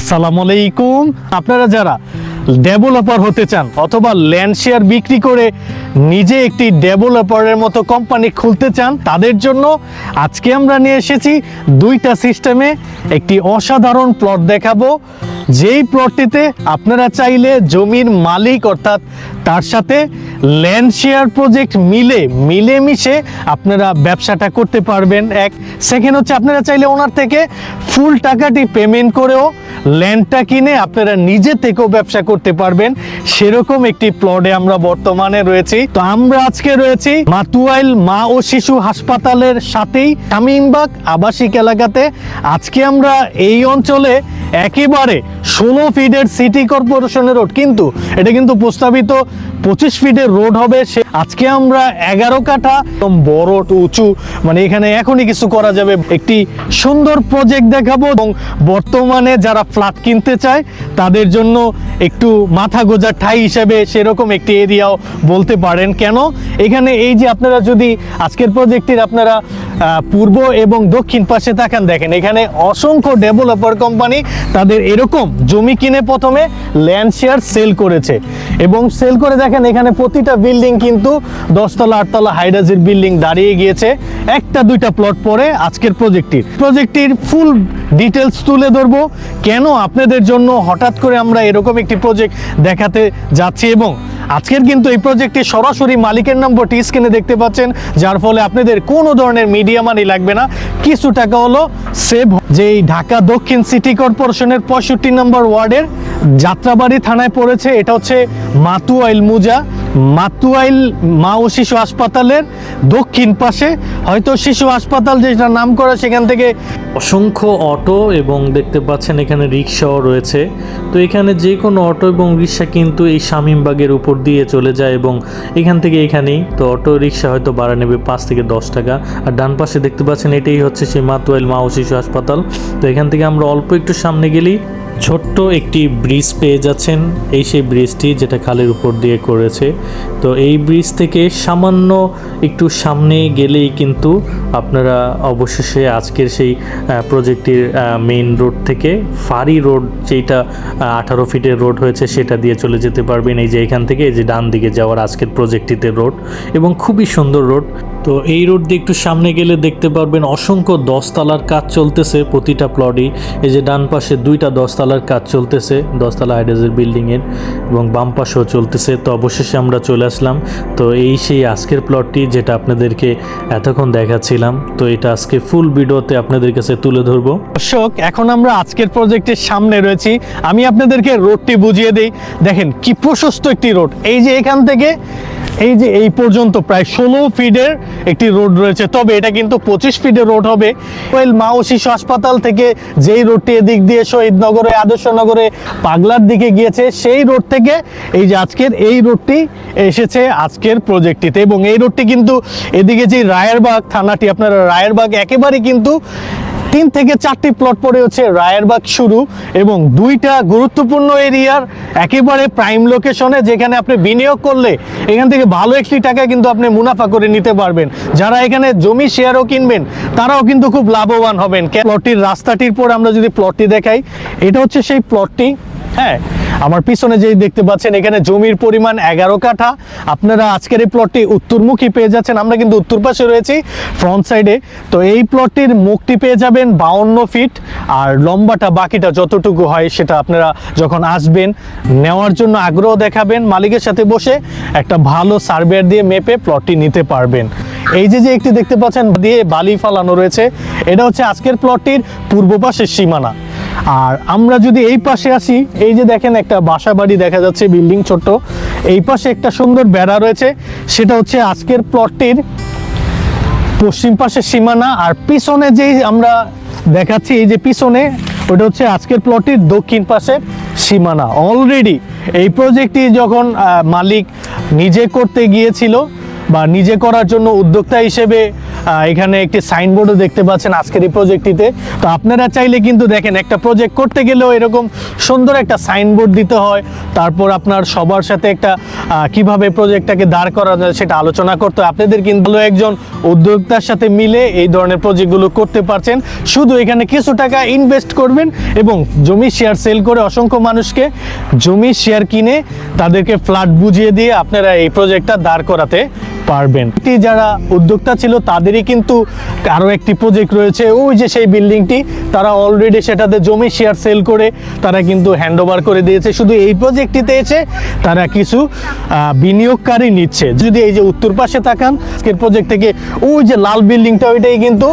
আসসালামু আলাইকুম আপনারা যারা ডেভেলপার হতে চান অথবা ল্যান্ড শেয়ার বিক্রি করে নিজে একটি ডেভেলপারের মতো কোম্পানি খুলতে চান, তাদের জন্য আজকে আমরা নিয়ে এসেছি দুইটা সিস্টেমে একটি অসাধারণ প্লট দেখাবো। যেই প্লটটিতে আপনারা চাইলে জমির মালিক অর্থাৎ তার সাথে ল্যান্ড শেয়ার প্রজেক্ট মিলে, মিলেমিশে আপনারা ব্যবসাটা করতে পারবেন। এক সেকেন্ড হচ্ছে, আপনারা চাইলে ওনার থেকে ফুল টাকাটি পেমেন্ট করেও ল্যান্ডটা কিনে আপনারা নিজে থেকেও ব্যবসা করতে পারবেন। সেরকম একটি প্লটে আমরা বর্তমানে রয়েছি। তো আমরা আজকে রয়েছি মাতুয়াইল মা ও শিশু হাসপাতালের সাথেই তামিমবাগ আবাসিক এলাকাতে। আজকে আমরা এই অঞ্চলে একেবারে ষোলো ফিটের সিটি কর্পোরেশনের রোড কিন্তু এটা কিন্তু প্রস্তাবিত পঁচিশ ফিটের রোড হবে। সে আজকে আমরা এগারো কাঠা, একদম বড় উঁচু। মানে এখানে এখনই কিছু করা যাবে। একটি সুন্দর প্রজেক্ট দেখাবো। এবং বর্তমানে যারা ফ্ল্যাট কিনতে চায়, তাদের জন্য একটু মাথা গোজার ঠাই হিসেবে সেরকম একটি এরিয়াও বলতে পারেন। কেন? এখানে এই যে আপনারা যদি আজকের প্রজেক্টটির আপনারা পূর্ব এবং দক্ষিণ পাশে তাকান, দেখেন এখানে অসংখ্য ডেভেলপার কোম্পানি তাদের এরকম জমি কিনে প্রথমে ল্যান্ড শেয়ার সেল করেছে। এবং সেল করে দেখেন এখানে প্রতিটা বিল্ডিং কিন্তু দশতলা, আটতলা হাইডাজির বিল্ডিং দাঁড়িয়ে গিয়েছে। একটা দুইটা প্লট পরে আজকের প্রজেক্টটির প্রজেক্টটির ফুল ডিটেলস তুলে ধরবো, কেন আপনাদের জন্য হঠাৎ করে আমরা এরকম একটি প্রজেক্ট দেখাতে যাচ্ছি এবং আজকের কিন্তু এই প্রজেক্টটি সরাসরি মালিকের নম্বরটি স্ক্রিনে দেখতে পাচ্ছেন, যার ফলে আপনাদের কোনো ধরনের মিডিয়া মানি লাগবে না। কিছু টাকা হলো সেভ যে ঢাকা দক্ষিণ সিটি কর্পোরেশনের পঁয়ষট্টি নম্বর ওয়ার্ডের যাত্রাবাড়ি থানায় পড়েছে, এটা হচ্ছে মাতুয়াইল মুজা। মাতুয়াইল মা ও শিশু হাসপাতালের দক্ষিণ পাশে। হয়তো শিশু হাসপাতাল যেটা নাম করা, সেখান থেকে অসংখ্য অটো এবং দেখতে পাচ্ছেন এখানে রিক্সাও রয়েছে। তো এখানে যে কোনো অটো এবং রিক্সা কিন্তু এই শামিমবাগের উপর দিয়ে চলে যায় এবং এখান থেকে এখানেই তো অটো রিক্সা হয়তো ভাড়া নেবে পাঁচ থেকে দশ টাকা। আর ডান পাশে দেখতে পাচ্ছেন এটাই হচ্ছে সেই মাতুয়াইল মা ও শিশু হাসপাতাল। তো এখান থেকে আমরা অল্প একটু সামনে গেলেই ছোট্ট একটি ব্রিজ পেয়ে যাচ্ছেন। এই সেই ব্রিজটি যেটা খালের উপর দিয়ে করেছে। তো এই ব্রিজ থেকে সামান্য একটু সামনে গেলেই কিন্তু আপনারা অবশেষে আজকের সেই প্রজেক্টটির মেইন রোড থেকে ফারি রোড যেটা আঠারো ফিটের রোড হয়েছে সেটা দিয়ে চলে যেতে পারবেন। এই যে এখান থেকে এই যে ডান দিকে যাওয়ার আজকের প্রজেক্টটিতে রোড এবং খুবই সুন্দর রোড তো এই রোড দিয়ে একটু সামনে গেলে দেখতে পারবেন অসংখ্য দশতলার কাজ চলতেছে প্রতিটা প্লটই এই যে ডান পাশে দুইটা দশতলার কাজ চলতেছে, দশতলা হাইডাজের বিল্ডিংয়ের এবং বাম পাশেও চলতেছে। তো অবশেষে আমরা চলে আসলাম। তো এই সেই আজকের প্লটটি যেটা আপনাদেরকে এতক্ষণ দেখাচ্ছিলাম। তো এটা আজকে ফুল ভিডিওতে আপনাদের কাছে তুলে ধরবো। দর্শক, এখন আমরা আজকের প্রজেক্টের সামনে রয়েছি। আমি আপনাদেরকে রোডটি বুঝিয়ে দিই। দেখেন কি প্রশস্ত একটি রোড এই যে এখান থেকে এই যে এই পর্যন্ত প্রায় ষোলো ফিটের একটি রোড রয়েছে। তবে এটা কিন্তু পঁচিশ ফিটের রোড হবে। ওয়েল মা ও শিশু হাসপাতাল থেকে যেই রোডটি এদিক দিয়ে শহীদনগরে, আদর্শনগরে, পাগলার দিকে গিয়েছে, সেই রোড থেকে এই যে আজকের, এই রোডটি এসেছে আজকের প্রজেক্টটিতে এবং এই রোডটি কিন্তু এদিকে যে রায়েরবাগ থানাটি, আপনারা রায়েরবাগ একেবারে কিন্তু তিন থেকে চারটি প্লট পড়ে হচ্ছে রায়েরবাগ শুরু এবং দুইটা গুরুত্বপূর্ণ এরিয়ার একেবারে প্রাইম লোকেশনে যেখানে আপনি বিনিয়োগ করলে এখান থেকে ভালো একটি টাকা কিন্তু আপনি মুনাফা করে নিতে পারবেন। যারা এখানে জমি শেয়ারও কিনবেন, তারাও কিন্তু খুব লাভবান হবেন। প্লটটির রাস্তাটির পর আমরা যদি প্লটটি দেখাই, এটা হচ্ছে সেই প্লটটি হ্যাঁ আমার পিছনে যেই দেখতে পাচ্ছেন, এখানে জমির পরিমাণ এগারো কাঠা। আপনারা আজকের এই প্লটটি উত্তরমুখী পেয়ে যাচ্ছেন। আমরা কিন্তু উত্তর পাশে রয়েছি ফ্রন্ট সাইডে তো এই প্লটটির মুখটি পেয়ে যাবেন বাউন্ন ফিট আর লম্বাটা, বাকিটা যতটুকু হয় সেটা আপনারা যখন আসবেন, নেওয়ার জন্য আগ্রহ দেখাবেন, মালিকের সাথে বসে একটা ভালো সার্ভেয়ার দিয়ে মেপে প্লটটি নিতে পারবেন। এই যে যে একটি দেখতে পাচ্ছেন দিয়ে বালি ফালানো রয়েছে, এটা হচ্ছে আজকের প্লটটির পূর্ব পাশের সীমানা। আর আমরা যদি এই পাশে আসি, এই যে দেখেন একটা বাসা বাড়ি দেখা যাচ্ছে, বিল্ডিং ছোট্ট। এই পাশে একটা সুন্দর বেড়া রয়েছে, সেটা হচ্ছে আজকের প্লটটির পশ্চিম পাশের সীমানা। আর পিছনে যেই আমরা দেখাচ্ছি, এই যে পিছনে, ওটা হচ্ছে আজকের প্লটটির দক্ষিণ পাশের সীমানা। অলরেডি এই প্রজেক্টটি যখন মালিক নিজে করতে গিয়েছিল বা নিজে করার জন্য উদ্যোক্তা হিসেবে এখানে একটি সাইনবোর্ডও দেখতে পাচ্ছেন আজকের এই প্রজেক্টটিতে তো আপনারা চাইলে কিন্তু দেখেন, একটা প্রজেক্ট করতে গেলেও এরকম সুন্দর একটা সাইনবোর্ড দিতে হয়। তারপর আপনার সবার সাথে একটা কীভাবে প্রজেক্টটাকে দাঁড় করা যায় সেটা আলোচনা করতে আপনাদের কিন্তু একজন উদ্যোক্তার সাথে মিলে এই ধরনের প্রজেক্টগুলো করতে পারছেন। শুধু এখানে কিছু টাকা ইনভেস্ট করবেন এবং জমি শেয়ার সেল করে অসংখ্য মানুষকে জমি শেয়ার কিনে তাদেরকে ফ্ল্যাট বুঝিয়ে দিয়ে আপনারা এই প্রজেক্টটা দাঁড় করাতে পারবেন। যারা উদ্যোক্তা ছিল তাদেরই কিন্তু আরও একটি প্রজেক্ট রয়েছে। ওই যে সেই বিল্ডিংটি তারা অলরেডি সেটাতে জমি শেয়ার সেল করে, তারা কিন্তু হ্যান্ড ওভার করে দিয়েছে। শুধু এই প্রজেক্টটিতে এসে তারা কিছু বিনিয়োগকারী নিচ্ছে। যদি এই যে উত্তর পাশে তাকান, আজকের প্রজেক্ট থেকে, ওই যে লাল বিল্ডিংটা ওইটাই কিন্তু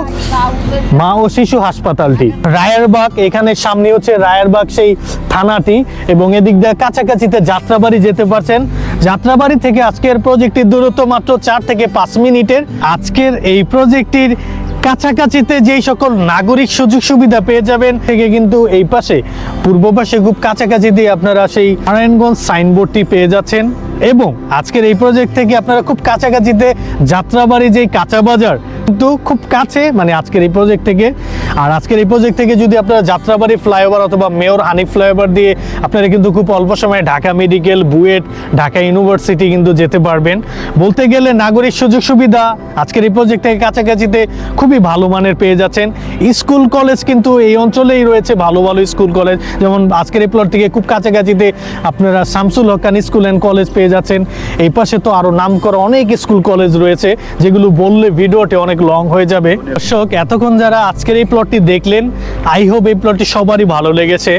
মা ও শিশু হাসপাতালটি। রায়েরবাগ, এখানে সামনে হচ্ছে রায়েরবাগ সেই থানাটি, এবং এদিক দিয়ে কাছাকাছিতে যাত্রাবাড়ি যেতে পারছেন। যাত্রাবাড়ি থেকে আজকের প্রজেক্টটির দূরত্ব মাত্র চার থেকে পাঁচ মিনিটের। আজকের এই প্রজেক্টটির কাছাকাছিতে যেই সকল নাগরিক সুযোগ সুবিধা পেয়ে যাবেন, থেকে কিন্তু এই পাশে, পূর্ব পাশে খুব কাছাকাছি দিয়ে আপনারা সেই নারায়ণগঞ্জ সাইনবোর্ডটি পেয়ে যাচ্ছেন। এবং আজকের এই প্রজেক্ট থেকে আপনারা খুব কাছাকাছিতে যাত্রাবাড়ি যে কাঁচা বাজার, কিন্তু খুব কাছে মানে আজকের এই প্রজেক্ট থেকে। আর আজকের এই প্রজেক্ট থেকে যদি আপনারা যাত্রাবাড়ি ফ্লাইওভার অথবা মেয়র হানিফ ফ্লাইওভার দিয়ে আপনারা কিন্তু খুব অল্প সময়ে ঢাকা মেডিকেল বুয়েট, ঢাকা ইউনিভার্সিটি কিন্তু যেতে পারবেন। বলতে গেলে নাগরিক সুযোগ সুবিধা আজকের এই প্রজেক্ট থেকে কাছাকাছিতে খুবই ভালো মানের পেয়ে যাচ্ছেন। স্কুল কলেজ কিন্তু এই অঞ্চলেই রয়েছে, ভালো ভালো স্কুল কলেজ যেমন আজকের এই প্লট থেকে খুব কাছাকাছিতে আপনারা শামসুল হকান স্কুল অ্যান্ড কলেজ পেয়ে যাচ্ছেন। এই পাশে তো আরও নাম করা অনেক স্কুল, কলেজ রয়েছে, যেগুলো বললে ভিডিওটি অনেক লং হয়ে যাবে। দর্শক, এতক্ষণ যারা আজকের এই প্লটটি দেখলেন, আই হোপ এই প্লটটি সবারই ভালো লেগেছে।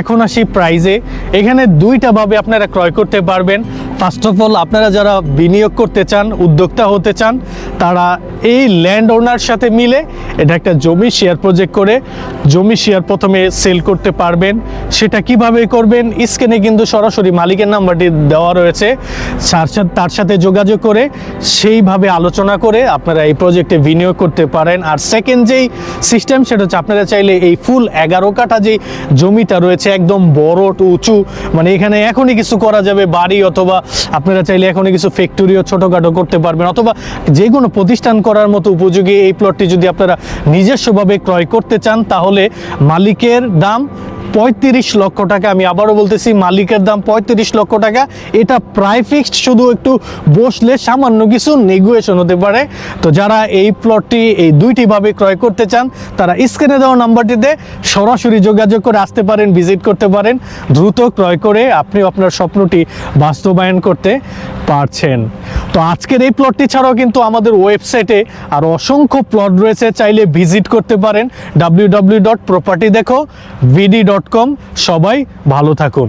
এখন আসি প্রাইজে। এখানে দুইটা ভাবে আপনারা ক্রয় করতে পারবেন। ফার্স্ট অফ অল আপনারা যারা বিনিয়োগ করতে চান, উদ্যোক্তা হতে চান, তারা এই ল্যান্ড ওনার সাথে মিলে এটা একটা জমি শেয়ার প্রজেক্ট করে, জমি শেয়ার প্রথমে সেল করতে পারবেন। সেটা কীভাবে করবেন স্ক্রিনে কিন্তু সরাসরি মালিকের নাম্বারটি দেওয়া রয়েছে। তার সাথে- যোগাযোগ করে সেইভাবে আলোচনা করে আপনারা এই প্রজেক্টে বিনিয়োগ করতে পারেন। আর সেকেন্ড যেই সিস্টেম সেটা হচ্ছে আপনারা চাইলে এই ফুল এগারো কাঠা যে জমিটা রয়েছে, একদম বড় উঁচু মানে এখানে এখনই কিছু করা যাবে, বাড়ি অথবা আপনারা চাইলে এখনই কিছু ফ্যাক্টরিও ছোটোখাটো করতে পারবেন, অথবা যে কোনো প্রতিষ্ঠান করার মতো উপযোগী এই প্লটটি যদি আপনারা নিজস্বভাবে ক্রয় করতে চান, তাহলে মালিকের দাম পঁয়ত্রিশ লক্ষ টাকা, আমি আবারও বলতেছি মালিকের দাম পঁয়ত্রিশ লক্ষ টাকা। এটা প্রায় ফিক্সড শুধু একটু বসলে সামান্য কিছু নেগোয়েশন হতে পারে। তো যারা এই প্লটটি এই দুইটি ভাবে ক্রয় করতে চান, তারা স্ক্রিনে দেওয়া নাম্বারটিতে সরাসরি যোগাযোগ করে আসতে পারেন ভিজিট করতে পারেন। দ্রুত ক্রয় করে আপনি আপনার স্বপ্নটি বাস্তবায়ন করতে পারছেন। তো আজকের এই প্লটটি ছাড়াও কিন্তু আমাদের ওয়েবসাইটে আর অসংখ্য প্লট রয়েছে, চাইলে ভিজিট করতে পারেন। ডাব্লিউ ডট প্রপার্টি দেখো ভিডি ডট কম সবাই ভালো থাকুন।